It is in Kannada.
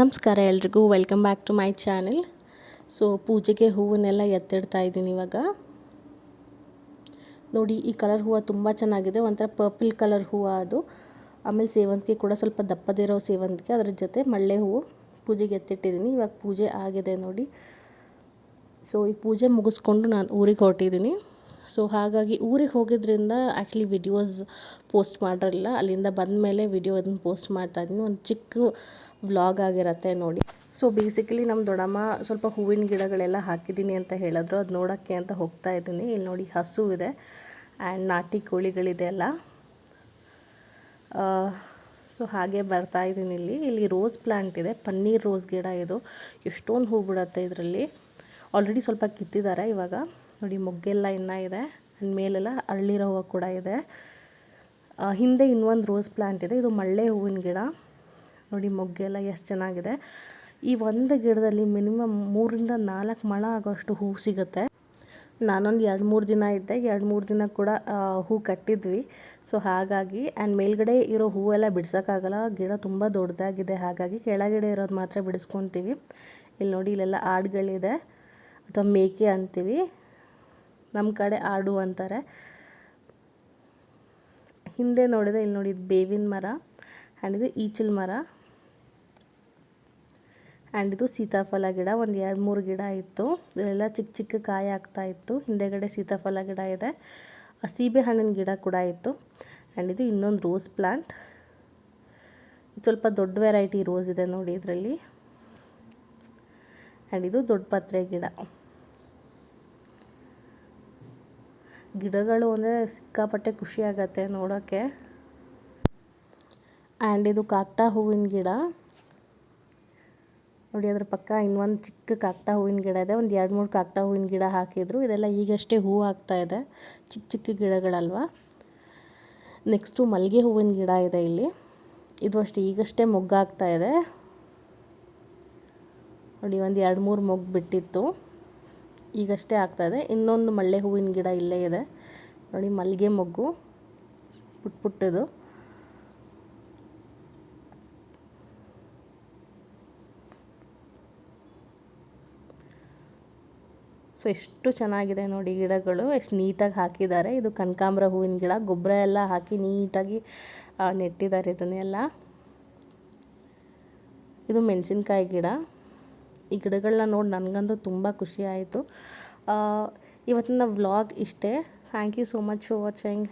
ನಮಸ್ಕಾರ ಎಲ್ರಿಗೂ welcome back to my channel so ಪೂಜೆಗೆ ಹೂವನ್ನೆಲ್ಲ ಎತ್ತಿಡ್ತಾ ಇದ್ದೀನಿ ಇವಾಗ. ನೋಡಿ, ಈ ಕಲರ್ ಹೂವು ತುಂಬ ಚೆನ್ನಾಗಿದೆ. ಒಂಥರ ಪರ್ಪಲ್ ಕಲರ್ ಹೂವು ಅದು. ಆಮೇಲೆ ಸೇವಂತಿಗೆ ಕೂಡ ಸ್ವಲ್ಪ ದಪ್ಪದಿರೋ ಸೇವಂತಿಗೆ. ಅದ್ರ ಜೊತೆ ಮಳ್ಳೆ ಹೂವು ಪೂಜೆಗೆ ಎತ್ತಿಟ್ಟಿದ್ದೀನಿ. ಇವಾಗ ಪೂಜೆ ಆಗಿದೆ ನೋಡಿ. ಸೊ ಈ ಪೂಜೆ ಮುಗಿಸ್ಕೊಂಡು ನಾನು ಊರಿಗೆ ಹೊರಟಿದ್ದೀನಿ. ಸೊ ಹಾಗಾಗಿ ಊರಿಗೆ ಹೋಗಿದ್ದರಿಂದ ಆ್ಯಕ್ಚುಲಿ ವಿಡಿಯೋಸ್ ಪೋಸ್ಟ್ ಮಾಡಿರಲಿಲ್ಲ. ಅಲ್ಲಿಂದ ಬಂದ ಮೇಲೆ ವಿಡಿಯೋ ಅದನ್ನು ಪೋಸ್ಟ್ ಮಾಡ್ತಾ ಇದ್ದೀನಿ ಒಂದು ಚಿಕ್ಕ ವ್ಲಾಗ್ ಆಗಿರತ್ತೆ ನೋಡಿ. ಸೊ ಬೇಸಿಕಲಿ ನಮ್ಮ ದೊಡ್ಡಮ್ಮ ಸ್ವಲ್ಪ ಹೂವಿನ ಗಿಡಗಳೆಲ್ಲ ಹಾಕಿದ್ದೀನಿ ಅಂತ ಹೇಳಿದ್ರು. ಅದು ನೋಡೋಕ್ಕೆ ಅಂತ ಹೋಗ್ತಾ ಇದ್ದೀನಿ. ಇಲ್ಲಿ ನೋಡಿ ಹಸು ಇದೆ ಆ್ಯಂಡ್ ನಾಟಿ ಕೋಳಿಗಳಿದೆ ಅಲ್ಲ. ಸೊ ಹಾಗೆ ಬರ್ತಾ ಇದ್ದೀನಿ ಇಲ್ಲಿ. ಇಲ್ಲಿ ರೋಸ್ ಪ್ಲ್ಯಾಂಟ್ ಇದೆ. ಪನ್ನೀರ್ ರೋಸ್ ಗಿಡ ಇದು. ಎಷ್ಟೊಂದು ಹೂ ಬಿಡುತ್ತೆ ಇದರಲ್ಲಿ. ಆಲ್ರೆಡಿ ಸ್ವಲ್ಪ ಕಿತ್ತಿದ್ದಾರೆ ಇವಾಗ. ನೋಡಿ, ಮೊಗ್ಗೆಲ್ಲ ಇನ್ನೂ ಇದೆ. ಮೇಲೆಲ್ಲ ಅರಳಿರೋ ಹೂವು ಕೂಡ ಇದೆ. ಹಿಂದೆ ಇನ್ನೊಂದು ರೋಸ್ ಪ್ಲ್ಯಾಂಟ್ ಇದೆ. ಇದು ಮಳ್ಳೆ ಹೂವಿನ ಗಿಡ. ನೋಡಿ, ಮೊಗ್ಗೆಲ್ಲ ಎಷ್ಟು ಚೆನ್ನಾಗಿದೆ. ಈ ಒಂದು ಗಿಡದಲ್ಲಿ ಮಿನಿಮಮ್ ಮೂರಿಂದ ನಾಲ್ಕು ಮಳ ಆಗೋಷ್ಟು ಹೂ ಸಿಗುತ್ತೆ. ನಾನೊಂದು ಎರಡು ಮೂರು ದಿನ ಇದ್ದೆ. ಎರಡು ಮೂರು ದಿನ ಕೂಡ ಹೂ ಕಟ್ಟಿದ್ವಿ. ಸೊ, ಹಾಗಾಗಿ ಆ್ಯಂಡ್ ಮೇಲ್ಗಡೆ ಇರೋ ಹೂವೆಲ್ಲ ಬಿಡ್ಸೋಕ್ಕಾಗಲ್ಲ. ಗಿಡ ತುಂಬ ದೊಡ್ಡದಾಗಿದೆ. ಹಾಗಾಗಿ ಕೆಳಗಡೆ ಇರೋದು ಮಾತ್ರ ಬಿಡಿಸ್ಕೊತೀವಿ. ಇಲ್ಲಿ ನೋಡಿ, ಇಲ್ಲೆಲ್ಲ ಆಡುಗಳಿದೆ. ಅಥವಾ ಮೇಕೆ ಅಂತೀವಿ. ನಮ್ಮ ಕಡೆ ಆಡು ಅಂತಾರೆ. ಹಿಂದೆ ನೋಡಿದೆ ಇಲ್ಲಿ ನೋಡಿ ಬೇವಿನ ಮರ ಆ್ಯಂಡ್ ಇದು ಈಚಲ್ ಮರ ಆ್ಯಂಡ್ ಇದು ಸೀತಾಫಲ ಗಿಡ. ಒಂದು ಎರಡು ಮೂರು ಗಿಡ ಇತ್ತು. ಇದೆಲ್ಲ ಚಿಕ್ಕ ಚಿಕ್ಕ ಕಾಯಿ ಆಗ್ತಾ ಇತ್ತು. ಹಿಂದೆಗಡೆ ಸೀತಾಫಲ ಗಿಡ ಇದೆ. ಸೀಬೆ ಹಣ್ಣಿನ ಗಿಡ ಕೂಡ ಇತ್ತು. ಆ್ಯಂಡ್ ಇದು ಇನ್ನೊಂದು ರೋಸ್ ಪ್ಲಾಂಟ್ ಸ್ವಲ್ಪ ದೊಡ್ಡ ವೆರೈಟಿ ರೋಸ್ ಇದೆ ನೋಡಿ ಇದರಲ್ಲಿ. ಆ್ಯಂಡ್ ಇದು ದೊಡ್ಡ ಪತ್ರೆ ಗಿಡ. ಗಿಡಗಳು ಅಂದರೆ ಸಿಕ್ಕಾಪಟ್ಟೆ ಖುಷಿ ನೋಡೋಕ್ಕೆ ಆ್ಯಂಡ್ ಇದು ಕಾಕ್ಟಾ ಹೂವಿನ ಗಿಡ. ನೋಡಿ ಅದ್ರ ಪಕ್ಕ ಇನ್ನೊಂದು ಚಿಕ್ಕ ಕಾಕ್ಟಾ ಹೂವಿನ ಗಿಡ ಇದೆ. ಒಂದು ಎರಡು ಮೂರು ಕಾಕ್ಟಾ ಹೂವಿನ ಗಿಡ ಹಾಕಿದ್ರು. ಇದೆಲ್ಲ ಈಗಷ್ಟೇ ಹೂ ಆಗ್ತಾ ಇದೆ. ಚಿಕ್ಕ ಚಿಕ್ಕ ಗಿಡಗಳಲ್ವ. ನೆಕ್ಸ್ಟು ಮಲ್ಲಿಗೆ ಹೂವಿನ ಗಿಡ ಇದೆ ಇಲ್ಲಿ. ಇದು ಅಷ್ಟೇ ಈಗಷ್ಟೇ ಮೊಗ್ಗಾಗ್ತಾ ಇದೆ. ನೋಡಿ ಒಂದು ಎರಡು ಮೂರು ಮೊಗ್ಗು ಬಿಟ್ಟಿತ್ತು. ಈಗಷ್ಟೇ ಆಗ್ತಾ ಇದೆ. ಇನ್ನೊಂದು ಮಲ್ಲೆ ಹೂವಿನ ಗಿಡ ಇಲ್ಲೇ ಇದೆ. ನೋಡಿ, ಮಲ್ಲಿಗೆ ಮೊಗ್ಗು ಪುಟ್ ಪುಟ್ಟದು ಸೊ, ಎಷ್ಟು ಚೆನ್ನಾಗಿದೆ ನೋಡಿ ಗಿಡಗಳು. ಎಷ್ಟು ನೀಟಾಗಿ ಹಾಕಿದ್ದಾರೆ. ಇದು ಕನಕಾಂಬ್ರ ಹೂವಿನ ಗಿಡ. ಗೊಬ್ಬರ ಎಲ್ಲ ಹಾಕಿ ನೀಟಾಗಿ ನೆಟ್ಟಿದ್ದಾರೆ ಇದನ್ನೆಲ್ಲ. ಇದು ಮೆಣಸಿನ್ಕಾಯಿ ಗಿಡ. ಈ ಗಿಡಗಳನ್ನ ನೋಡಿ ನನಗಂತೂ ತುಂಬ ಖುಷಿ ಆಯಿತು. ಇವತ್ತಿನ ವ್ಲಾಗ್ ಇಷ್ಟೇ. Thank you so much for watching